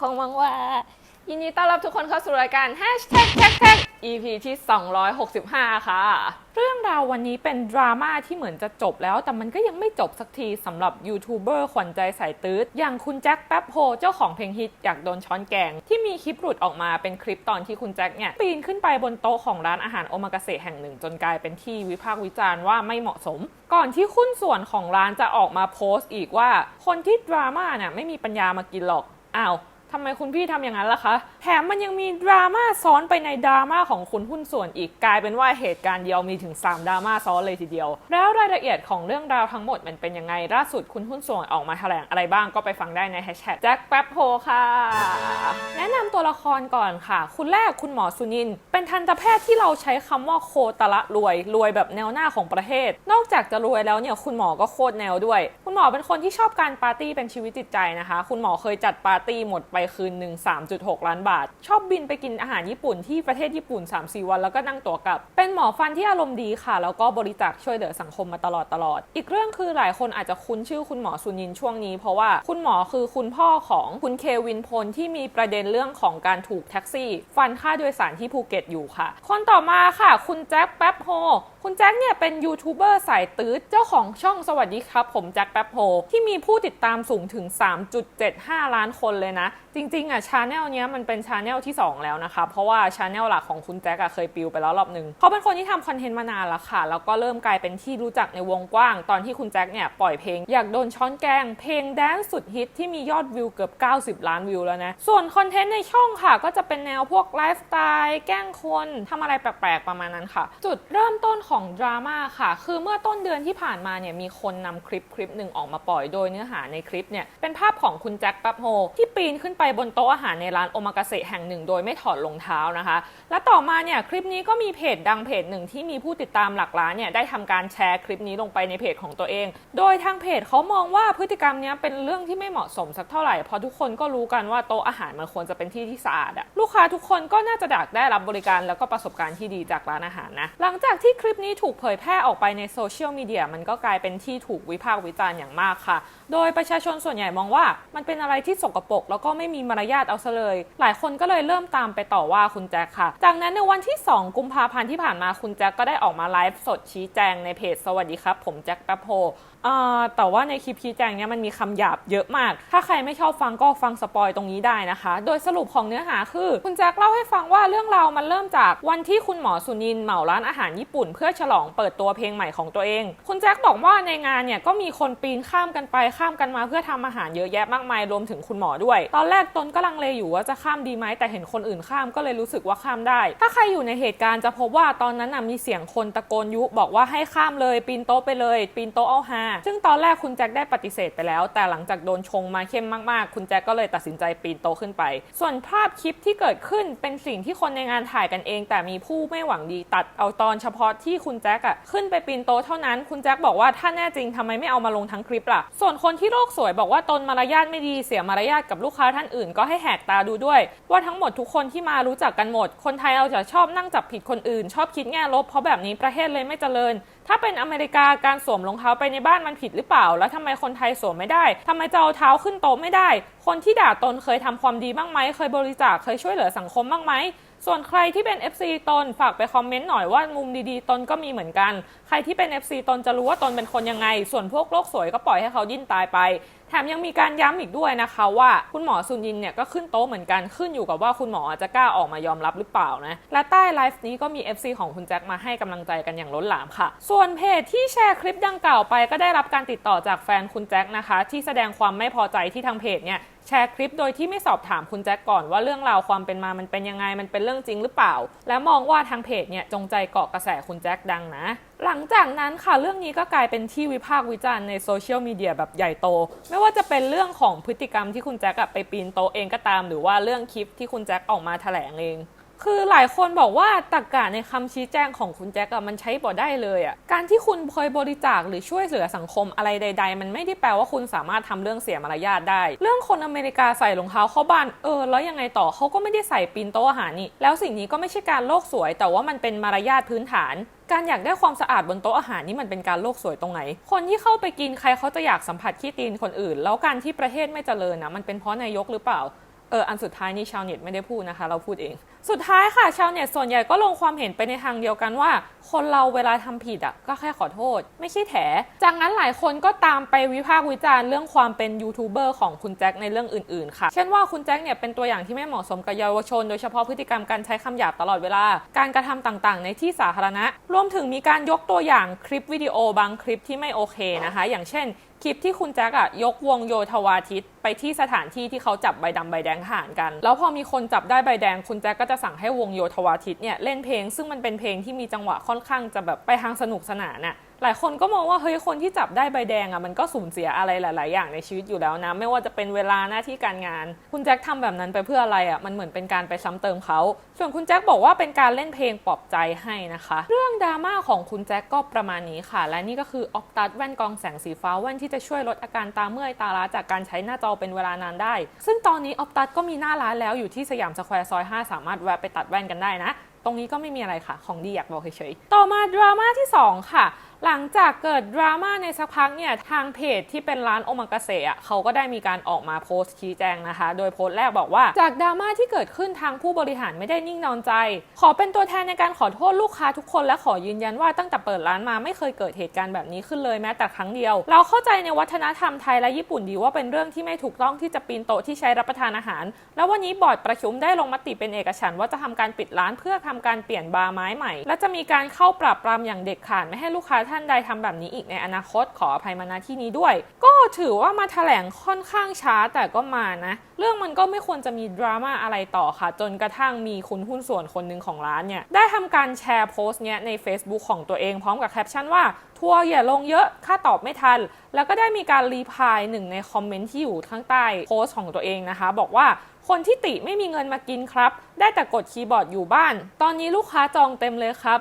ของมังว่า ยินดีต้อนรับทุกคนเข้าสู่รายการ Hashtag Tag Tag EP ที่ 265 ค่ะ เรื่องราววันนี้เป็นดราม่าที่เหมือนจะจบแล้ว แต่มันก็ยังไม่จบสักทีสำหรับยูทูบเบอร์ขวัญใจสายตืดอย่างคุณแจ็คแป๊บโฮเจ้าของเพลงฮิตอยากโดนช้อนแกง ที่มีคลิปหลุดออกมาเป็นคลิปตอนที่คุณแจ็คเนี่ยปีนขึ้นไปบนโต๊ะของร้านอาหารโอมากาเสะแห่งหนึ่งจนกลายเป็นที่วิพากษ์วิจารณ์ว่าไม่เหมาะสม ก่อนที่คุณส่วนของร้านจะออกมาโพสต์อีกว่า คนที่ดราม่าเนี่ยไม่มีปัญญามากินหรอกอ้าว ทำไมคุณพี่ทำอย่างนั้นล่ะคะ แถมมันยังมีดราม่าซ้อนไปในดราม่าของคุณหุ้นส่วนอีก กลายเป็นว่าเหตุการณ์เดียวมีถึง 3ดราม่าซ้อนเลยทีเดียว แล้วรายละเอียดของเรื่องราวทั้งหมดมันเป็นยังไงล่าสุดคุณหุ้นส่วนออกมาแถลงอะไรบ้างก็ไปฟังได้ในแฮชแท็กแจ็คแป๊บโฮค่ะ แนะนำตัวละครก่อนค่ะ คุณแรกคุณหมอสุนิน เป็นทันตแพทย์ที่เราใช้คำว่าโคตระรวย รวยแบบแนวหน้าของประเทศ นอกจากจะรวยแล้วเนี่ยคุณหมอก็โคตรแนวด้วย คุณหมอเป็นคนที่ชอบการปาร์ตี้เป็นชีวิตจิตใจนะคะ คุณหมอเคยจัดปาร์ตี้หมดไปคืนหนึ่ง3.6 ล้านบาท ชอบบินไปกินอาหารญี่ปุ่นที่ประเทศญี่ปุ่น 3-4 วันแล้วก็นั่งตั๋วกลับ เป็นหมอฟันที่อารมณ์ดีค่ะ แล้วก็บริจาคช่วยเหลือสังคมมาตลอดตลอด อีกเรื่องคือหลายคนอาจจะคุ้นชื่อคุณหมอสุนินช่วงนี้ เพราะว่าคุณหมอคือคุณพ่อของคุณเควินพลที่มีประเด็นเรื่องของการถูกแท็กซี่ ฟันค่าโดยสารที่ภูเก็ตอยู่ค่ะ คนต่อมาค่ะ คุณแจ็คแป๊บโฮ คุณแจ็คเนี่ยเป็นยูทูบเบอร์สายตืดเจ้าของช่องสวัสดีครับ ผมแจ็คแป๊บโฮที่มีผู้ติดตามสูงถึง 3.75 ล้านคนเลยนะ จริงๆอะชาแนลเนี้ยมันเป็นชาแนลที่ 2 แล้วนะคะ เพราะว่าชาแนลหลักของคุณแจ็คอะเคยปิวไปแล้วรอบหนึ่งเขาเป็นคนที่ทำคอนเทนต์มานานแล้วค่ะ แล้วก็เริ่มกลายเป็นที่รู้จักในวงกว้าง ตอนที่คุณแจ็คเนี่ยปล่อยเพลง อยากโดนช้อนแกงเพลงแดนสุดฮิตที่มียอดวิวเกือบ 90 ล้านวิวแล้วนะส่วนคอนเทนต์ในช่องค่ะ ก็จะเป็นแนวพวกไลฟ์สไตล์แกล้งคนทำอะไรแปลกๆประมาณนั้นค่ะ จุดเริ่มต้นของดราม่าค่ะ คือเมื่อต้นเดือนที่ผ่านมาเนี่ยมีคนนำคลิปคลิปหนึ่งออกมาปล่อยโดยเนื้อหาในคลิปเนี่ยเป็นภาพของคุณแจ็คแป๊บโฮที่ปีนขึ้นไปบนโต๊ะอาหารในร้านโอมากาเสะแห่งหนึ่ง โดยไม่ถอดรองเท้านะคะ และต่อมาเนี่ยคลิปนี้ก็มีเพจดังเพจหนึ่งที่มีผู้ติดตามหลักล้านเนี่ยได้ทำการแชร์คลิปนี้ลงไปในเพจของตัวเอง โดยทางเพจเขามองว่าพฤติกรรมนี้เป็นเรื่องที่ไม่เหมาะสมสักเท่าไหร่เพราะทุกคนก็รู้กันว่าโต๊ะอาหารมันควรจะเป็นที่ที่สะอาดอะลูกค้าทุกคนก็น่าจะอยากได้รับบริการแล้วก็ประสบการณ์ที่ดีจากร้านอาหารนะหลังจากที่คลิปนี้ถูกเผยแพร่ออกไปในโซเชียลมีเดียมันก็กลายเป็นที่ถูกวิพากษ์วิจารณ์อย่างมากค่ะ โดยประชาชนส่วนใหญ่มองว่า มันเป็นอะไรที่สกปรกแล้วก็ไม่มีมารยาทเอาซะเลย หลายคนก็เลยเริ่มตามไปต่อว่าคุณแจ็คค่ะ จากนั้นในวันที่ 2 กุมภาพันธ์ที่ผ่านมาคุณแจ็คก็ได้ออกมาไลฟ์สดชี้แจงในเพจสวัสดีครับ ผมแจ็คแป๊บโฮอ่ แต่ว่าในคลิปชี้แจงเนี้ยมันมีคำหยาบเยอะมาก ถ้าใครไม่ชอบฟังก็ฟังสปอยตรงนี้ได้นะคะ โดยสรุปของเนื้อหาคือ คุณแจ็คเล่าให้ฟังว่าเรื่องราวมันเริ่มจากวันที่คุณหมอสุนินเหมาร้านอาหารญี่ปุ่น เพื่อฉลองเปิดตัวเพลงใหม่ของตัวเอง คุณแจ็คบอกว่าในงานเนี่ยก็มีคนปีนข้ามกันไปข้ามกันมาเพื่อทำอาหารเยอะแยะมากมายรวมถึงคุณหมอด้วย ตอนแรกตนก็ลังเลอยู่ว่าจะข้ามดีไหมแต่เห็นคนอื่นข้ามก็เลยรู้สึกว่าข้ามได้ ถ้าใครอยู่ในเหตุการณ์จะพบว่าตอนนั้นน่ะมีเสียงคนตะโกนยุบอกว่าให้ข้ามเลยปีนโต๊ะไปเลยปีนโต๊ะเอาฮาซึ่งตอนแรกคุณแจ็คได้ปฏิเสธไปแล้ว แต่หลังจากโดนชงมาเข้มมากๆ คุณแจ็คก็เลยตัดสินใจปีนโตขึ้นไป ส่วนภาพคลิปที่เกิดขึ้นเป็นสิ่งที่คนในงานถ่ายกันเอง แต่มีผู้ไม่หวังดีตัดเอาตอนเฉพาะที่คุณแจ็คอะขึ้นไปปีนโตเท่านั้น คุณแจ็คบอกว่าถ้าแน่จริงทำไมไม่เอามาลงทั้งคลิปล่ะ ส่วนคนที่โลกสวยบอกว่าตนมารยาทไม่ดีเสียมารยาทกับลูกค้าท่านอื่น ก็ให้แหกตาดูด้วย ว่าทั้งหมดทุกคนที่มารู้จักกันหมด คนไทยเราจะชอบนั่งจับผิดคนอื่น ชอบคิดแง่ลบเพราะแบบนี้ประเทศเลยไม่เจริญ ถ้าเป็นอเมริกาการสวมรองเท้าไปในบ้านมันผิดหรือเปล่า แล้วทำไมคนไทยสวมไม่ได้ทำไมจะเอาเท้าขึ้นโต๊ะไม่ได้ คนที่ด่าตนเคยทำความดีบ้างไหม เคยบริจาค เคยช่วยเหลือสังคมบ้างไหมส่วนใครที่เป็น FC ตนฝากไปคอมเมนต์หน่อยว่ามุมดีๆ ตนก็มีเหมือนกัน ใครที่เป็น FC ตนจะรู้ว่าตนเป็นคนยังไง ส่วนพวกโลกสวยก็ปล่อยให้เขาดิ้นตายไป แถมยังมีการย้ำอีกด้วยนะคะว่าคุณหมอซุนยินเนี่ยก็ขึ้นโต๊ะเหมือนกันขึ้นอยู่กับว่าคุณหมอจะกล้าออกมายอมรับหรือเปล่านะและใต้ไลฟ์นี้ก็มี FC ของคุณแจ็คมาให้กำลังใจกันอย่างล้นหลามค่ะ ส่วนเพจที่แชร์คลิปดังกล่าวไปก็ได้รับการติดต่อจากแฟนคุณแจ็คนะคะ ที่แสดงความไม่พอใจที่ทางเพจเนี่ยแชร์คลิปโดยที่ไม่สอบถามคุณแจ็คก่อนว่าเรื่องราวความเป็นมามันเป็นยังไงมันเป็นเรื่องจริงหรือเปล่า และมองว่าทางเพจเนี่ยจงใจเกาะกระแสคุณแจ็คดังนะ หลังจากนั้นค่ะเรื่องนี้ก็กลายเป็นที่วิพากษ์วิจารณ์ในโซเชียลมีเดียแบบใหญ่โต ไม่ว่าจะเป็นเรื่องของพฤติกรรมที่คุณแจ็คไปปีนโตเองก็ตาม หรือว่าเรื่องคลิปที่คุณแจ็คออกมาแถลงเอง คือหลายคนบอกว่าตรรกกะในคำชี้แจงของคุณแจ็คอะมันใช้บ่ได้เลยอะการที่คุณเคยบริจาคหรือช่วยเหลือสังคมอะไรใด ๆ มันไม่ได้แปลว่าคุณสามารถทำเรื่องเสียมารยาทได้ เรื่องคนอเมริกาใส่รองเท้าเข้าบ้านเออ แล้วยังไงต่อเขาก็ไม่ได้ใส่ปีนโต๊ะอาหารนี่แล้วสิ่งนี้ก็ไม่ใช่การโลกสวย แต่ว่ามันเป็นมารยาทพื้นฐานการอยากได้ความสะอาดบนโต๊ะอาหารนี่มันเป็นการโลกสวยตรงไหน คนที่เข้าไปกินใครเขาจะอยากสัมผัสขี้ตีนคนอื่น แล้วการที่ประเทศไม่เจริญนะมันเป็นเพราะนายกหรือเปล่า เอออันสุดท้ายนี่ชาวเน็ตไม่ได้พูดนะคะ เราพูดเอง สุดท้ายค่ะ ชาวเน็ตส่วนใหญ่ก็ลงความเห็นไปในทางเดียวกันว่า คนเราเวลาทำผิดอะก็แค่ขอโทษ ไม่ใช่แถ จากนั้นหลายคนก็ตามไปวิพากษ์วิจารณ์เรื่องความเป็นยูทูบเบอร์ของคุณแจ็คในเรื่องอื่นๆ ค่ะ เช่นว่าคุณแจ็คเนี่ยเป็นตัวอย่างที่ไม่เหมาะสมกับเยาวชน โดยเฉพาะพฤติกรรมการใช้คำหยาบตลอดเวลา การกระทำต่างๆ ในที่สาธารณะ รวมถึงมีการยกตัวอย่างคลิปวิดีโอบางคลิปที่ไม่โอเคนะคะ อย่างเช่น คลิปที่คุณแจ็คอะยกวงโยธวาทิตไปที่สถานที่ที่เขาจับใบดำใบแดงทหารกัน แล้วพอมีคนจับได้ใบแดงคุณแจ็คก็จะสั่งให้วงโยธวาทิตเนี่ยเล่นเพลง ซึ่งมันเป็นเพลงที่มีจังหวะค่อนข้างจะแบบไปทางสนุกสนานน่ะ หลายคนก็มองว่าเฮ้ยคนที่จับได้ใบแดงอะมันก็สูญเสียอะไรหลาย ๆ อย่างในชีวิตอยู่แล้วนะ ไม่ว่าจะเป็นเวลาหน้าที่การงาน คุณแจ็คทำแบบนั้นไปเพื่ออะไรอะมันเหมือนเป็นการไปซ้ำเติมเขา ส่วนคุณแจ็คบอกว่าเป็นการเล่นเพลงปลอบใจให้นะคะ เรื่องดราม่าของคุณแจ็คก็ประมาณนี้ค่ะ และนี่ก็คือออ t ตัสแว่นกองแสงสีฟ้าแว่นที่จะช่วยลดอาการตาเมื่อยตาล้าจากการใช้หน้าจอเป็นเวลานานได้ ซึ่งตอนนี้ออ t ตัสก็มีหน้าร้านแล้วอยู่ที่สยามสแควร์ซอย 5 สามารถแวะไปตัดแว่นกันได้นะ ตรงนี้ก็ไม่มีอะไรค่ะ ของดีอยากบอกเฉยๆต่อมาดราม่าที่ 2 ค่ะ หลังจากเกิดดราม่าในสักพักเนี่ยทางเพจที่เป็นร้านโอมากาเสะอะเขาก็ได้มีการออกมาโพสต์ชี้แจงนะคะ โดยโพสต์แรกบอกว่า จากดราม่าที่เกิดขึ้นทางผู้บริหารไม่ได้นิ่งนอนใจ ขอเป็นตัวแทนในการขอโทษลูกค้าทุกคน และขอยืนยันว่าตั้งแต่เปิดร้านมาไม่เคยเกิดเหตุการณ์แบบนี้ขึ้นเลยแม้แต่ครั้งเดียว เราเข้าใจในวัฒนธรรมไทยและญี่ปุ่นดีว่าเป็นเรื่องที่ไม่ถูกต้องที่จะปีนโต๊ะที่ใช้รับประทานอาหาร แล้ววันนี้บอร์ดประชุมได้ลงมติเป็นเอกฉันท์ว่าจะทำการปิดร้านเพื่อทำการเปลี่ยนบาร์ไม้ใหม่ และจะมีการเข้าปรับปรามอย่างเด็ดขาดไม่ให้ลูกค้าท่านใดทำแบบนี้อีกในอนาคตขออภัยมาณที่นี้ด้วย ก็ถือว่ามาแถลงค่อนข้างช้าแต่ก็มานะ เรื่องมันก็ไม่ควรจะมีดราม่าอะไรต่อค่ะ จนกระทั่งมีคุณหุ้นส่วนคนหนึ่งของร้านเนี่ย ได้ทำการแชร์โพสต์เนี้ยใน Facebook ของตัวเองพร้อมกับแคปชั่นว่าทัวร์อย่าลงเยอะค่าตอบไม่ทัน แล้วก็ได้มีการรีพายหนึ่งในคอมเมนต์ที่อยู่ข้างใต้โพสต์ของตัวเองนะคะ บอกว่าคนที่ติไม่มีเงินมากินครับ ได้แต่กดคีย์บอร์ดอยู่บ้าน ตอนนี้ลูกค้าจองเต็มเลยครับ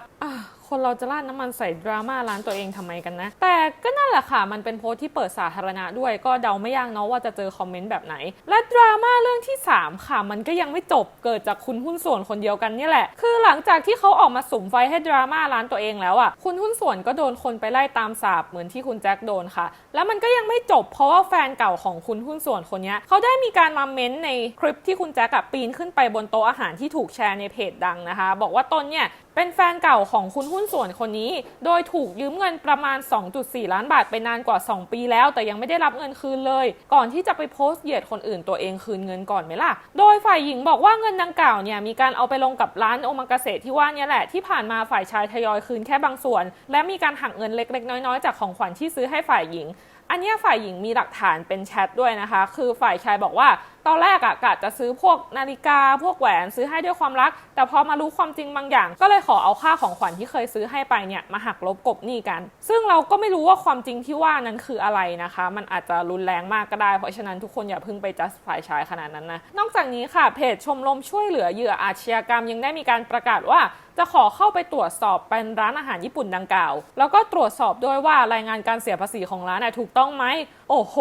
คนเราจะราดน้ำมันใส่ดราม่าร้านตัวเองทำไมกันนะ แต่ก็นั่นแหละค่ะ มันเป็นโพสต์ที่เปิดสาธารณะด้วย ก็เดาไม่ยากเนาะว่าจะเจอคอมเมนต์แบบไหน และดราม่าเรื่องที่ 3 ค่ะ มันก็ยังไม่จบเกิดจากคุณหุ้นส่วนคนเดียวกันนี่แหละ คือหลังจากที่เขาออกมาสุมไฟให้ดราม่าร้านตัวเองแล้วอะ่ะ คุณหุ้นส่วนก็โดนคนไปไล่ตามสาบเหมือนที่คุณแจ็คโดนค่ะ แล้วมันก็ยังไม่จบเพราะว่าแฟนเก่าของคุณหุ้นส่วนคนนี้เขาได้มีการมาเม้นในคลิปที่คุณแจ็คปีนขึ้นไปบนโต๊ะอาหารที่ถูกแชร์ในเพจดังนะคะ บอกว่าตนเนี่ยเป็นแฟนเก่าของคุณหุ้น้นส่วนคนนี้ โดยถูกยืมเงินประมาณ 2.4 ล้านบาทไปนานกว่า 2 ปีแล้ว แต่ยังไม่ได้รับเงินคืนเลย ก่อนที่จะไปโพสต์เหยียดคนอื่นตัวเองคืนเงินก่อนไหมล่ะ โดยฝ่ายหญิงบอกว่าเงินดังกล่าวเนี่ยมีการเอาไปลงกับร้านโอมากาเสะที่ว่านี่แหละที่ผ่านมาฝ่ายชายทยอยคืนแค่บางส่วน และมีการหักเงินเล็กๆ น้อยๆ จากของขวัญที่ซื้อให้ฝ่ายหญิง อันเนี้ยฝ่ายหญิงมีหลักฐานเป็นแชทด้วยนะคะ คือฝ่ายชายบอกว่าตอนแรกอะกะจะซื้อพวกนาฬิกาพวกแหวนซื้อให้ด้วยความรัก แต่พอมารู้ความจริงบางอย่าง ก็เลยขอเอาค่าของขวัญที่เคยซื้อให้ไปเนี่ยมาหักลบกบหนี้กัน ซึ่งเราก็ไม่รู้ว่าความจริงที่ว่านั้นคืออะไรนะคะ มันอาจจะรุนแรงมากก็ได้ เพราะฉะนั้นทุกคนอย่าเพิ่งไปจัดฝ่ายชายขนาดนั้นนะ นอกจากนี้ค่ะเพจชมรมช่วยเหลือเหยื่ออาชญากรรมยังได้มีการประกาศว่า จะขอเข้าไปตรวจสอบเป็นร้านอาหารญี่ปุ่นดังกล่าว แล้วก็ตรวจสอบด้วยว่ารายงานการเสียภาษีของร้านน่ะถูกต้องไหม โอ้โห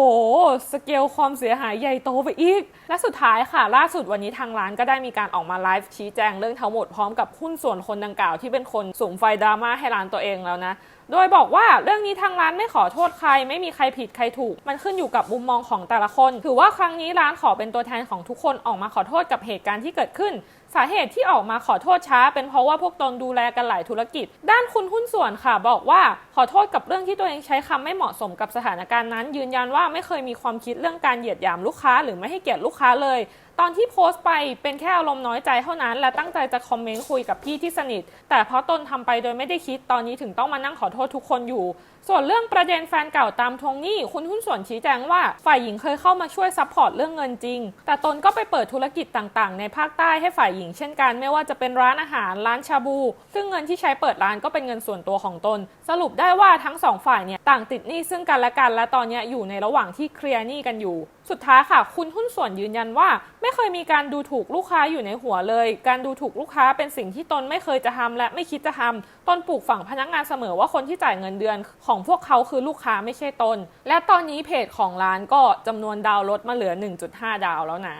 สเกลความเสียหายใหญ่โตไปอีก และสุดท้ายค่ะ ล่าสุดวันนี้ทางร้านก็ได้มีการออกมาไลฟ์ชี้แจงเรื่องทั้งหมดพร้อมกับหุ้นส่วนคนดังกล่าวที่เป็นคนสุมไฟดราม่าให้ร้านตัวเองแล้วนะโดยบอกว่าเรื่องนี้ทางร้านไม่ขอโทษใคร ไม่มีใครผิดใครถูก มันขึ้นอยู่กับมุมมองของแต่ละคน ถือว่าครั้งนี้ร้านขอเป็นตัวแทนของทุกคนออกมาขอโทษกับเหตุการณ์ที่เกิดขึ้น สาเหตุที่ออกมาขอโทษช้า เป็นเพราะว่าพวกตนดูแลกันหลายธุรกิจ ด้านคุณหุ้นส่วนค่ะ บอกว่าขอโทษกับเรื่องที่ตัวเองใช้คำไม่เหมาะสมกับสถานการณ์นั้น ยืนยันว่าไม่เคยมีความคิดเรื่องการเหยียดหยามลูกค้า หรือไม่ให้เกียรติลูกค้าเลย ตอนที่โพสต์ไปเป็นแค่อารมณ์น้อยใจเท่านั้น และตั้งใจจะคอมเมนต์คุยกับพี่ที่สนิท แต่เพราะตนทำไปโดยไม่ได้คิดตอนนี้ถึงต้องมานั่งขอโทษทุกคนอยู่ ส่วนเรื่องประเด็นแฟนเก่าตามทวงหนี้คุณหุ้นส่วนชี้แจงว่า ฝ่ายหญิงเคยเข้ามาช่วยซัพพอร์ตเรื่องเงินจริง แต่ตนก็ไปเปิดธุรกิจต่างๆ ในภาคใต้ให้ฝ่ายหญิงเช่นกันไม่ว่าจะเป็นร้านอาหารร้านชาบู ซึ่งเงินที่ใช้เปิดร้านก็เป็นเงินส่วนตัวของตน สรุปได้ว่าทั้งสองฝ่ายเนี่ยต่างติดหนี้ซึ่งกันและกัน และตอนนี้อยู่ในระหว่างที่เคลียร์หนี้กันอยู่ สุดท้ายค่ะ คุณหุ้นส่วนยืนยันว่า ไม่เคยมีการดูถูกลูกค้าอยู่ในหัวเลย การดูถูกลูกค้าเป็นสิ่งที่ตนไม่เคยจะทำและไม่คิดจะทำตนปลูกฝังพนักงานเสมอว่าคนที่จ่ายเงินเดือนของพวกเขาคือลูกค้าไม่ใช่ตน และตอนนี้เพจของร้านก็จำนวนดาวลดมาเหลือ 1.5 ดาวแล้วนะ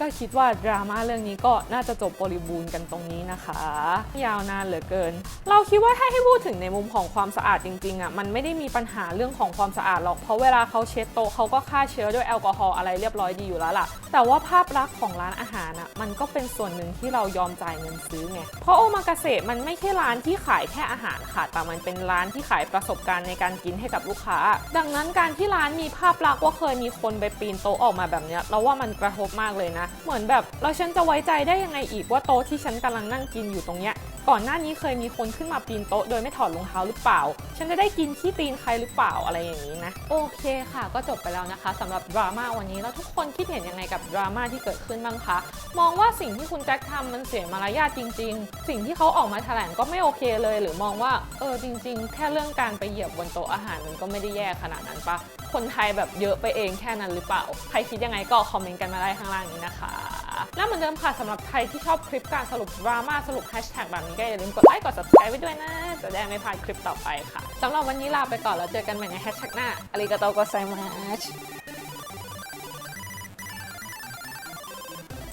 ก็คิดว่าดราม่าเรื่องนี้ก็น่าจะจบบริบูรณ์กันตรงนี้นะคะ ยาวนานเหลือเกิน เราคิดว่าถ้าให้พูดถึงในมุมของความสะอาดจริงๆอะมันไม่ได้มีปัญหาเรื่องของความสะอาดหรอกเพราะเวลาเขาเช็ดโต๊ะเขาก็ฆ่าเชื้อด้วยแอลกอฮอล์อะไรเรียบร้อยดีอยู่แล้วล่ะ แต่ว่าภาพลักษณ์ของร้านอาหารอะมันก็เป็นส่วนหนึ่งที่เรายอมจ่ายเงินซื้อไงเพราะโอมากาเสะมันไม่ใช่ร้านที่ขายแค่อาหารค่ะแต่มันเป็นร้านที่ขายประสบการณ์ในการกินให้กับลูกค้า ดังนั้นการที่ร้านมีภาพลักษณ์ว่าเคยมีคนไปปีนโต๊ะออกมาแบบเนี้ยเราว่ามันกระทบมากเลยนะเหมือนแบบเราฉันจะไว้ใจได้ยังไงอีกว่าโต๊ะที่ฉันกำลังนั่งกินอยู่ตรงเนี้ย ก่อนหน้านี้เคยมีคนขึ้นมาปีนโต๊ะโดยไม่ถอดรองเท้าหรือเปล่า ฉันจะได้กินขี้ตีนใครหรือเปล่าอะไรอย่างนี้นะ โอเคค่ะ ก็จบไปแล้วนะคะสำหรับดราม่าวันนี้แล้วทุกคนคิดเห็นยังไงกับดราม่าที่เกิดขึ้นบ้างคะ มองว่าสิ่งที่คุณแจ็คทำมันเสียมารยาทจริง ๆ สิ่งที่เขาออกมาแถลงก็ไม่โอเคเลย หรือมองว่าเออจริง ๆ แค่เรื่องการไปเหยียบบนโต๊ะอาหารมันก็ไม่ได้แย่ขนาดนั้นปะคนไทยแบบเยอะไปเองแค่นั้นหรือเปล่า ใครคิดยังไงก็คอมเมนต์กันมาได้ข้างล่างนี้นะคะ แล้วเหมือนเดิมค่ะสำหรับใครที่ชอบคลิปการสรุปดราม่าสรุปแฮชแท็กแบบนี้ก็อย่าลืมกดไลค์กด subscribe ไว้ด้วยนะ จะได้ไม่พลาดคลิปต่อไปค่ะสำหรับวันนี้ลาไปก่อนแล้วเจอกันใหม่ในแฮชแท็กหน้าอาริกาโตโกไซมาช